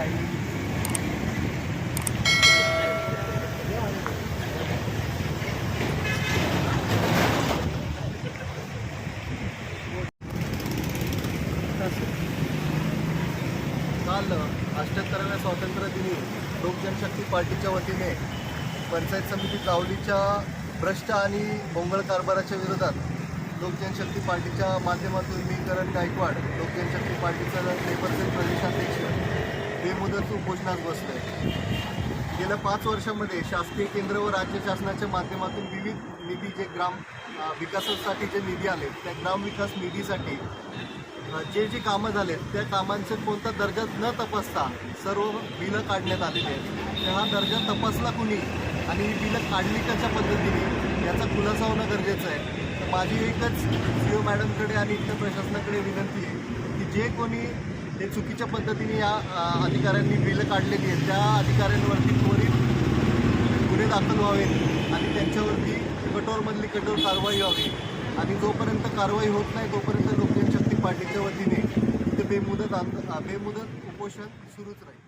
काल अष्ट्याहत्तराव्या स्वातंत्र्य दिनी लोक जनशक्ती पार्टीच्या वतीने पंचायत समिती जावलीच्या भ्रष्ट आणि बोंगळ कारभाराच्या विरोधात लोक जनशक्ती पार्टीच्या माध्यमातून मी करण गायकवाड लोक जनशक्ती पार्टीचा लेबर बेमुदत उपोषणास बसलं. आहे गेल्या पाच वर्षामध्ये शासकीय केंद्र व राज्य शासनाच्या माध्यमातून विविध निधी जे ग्राम विकासासाठी जे निधी आले त्या ग्राम विकास निधीसाठी जे जे कामं झाले त्या कामांचे कोणता दर्जा न तपासता सर्व बिलं काढण्यात आलेली आहेत. तर हा दर्जा तपासला कुणी? आणि ही बिलं काढली कशा पद्धतीने? याचा खुलासा होणं गरजेचं आहे. तर माझी एकच सी ओ मॅडमकडे आणि इतर प्रशासनाकडे विनंती आहे की जे कोणी हे चुकीच्या पद्धतीने या अधिकाऱ्यांनी बिलं काढलेली आहेत. त्या अधिकाऱ्यांवरती त्वरित गुन्हे दाखल व्हावेत आणि त्यांच्यावरती कठोरमधली कठोर कारवाई व्हावी. आणि जोपर्यंत कारवाई होत नाही तोपर्यंत लोकजनशक्ती पार्टीच्या वतीने इथे बेमुदत आंद बेमुदत उपोषण सुरूच राहील.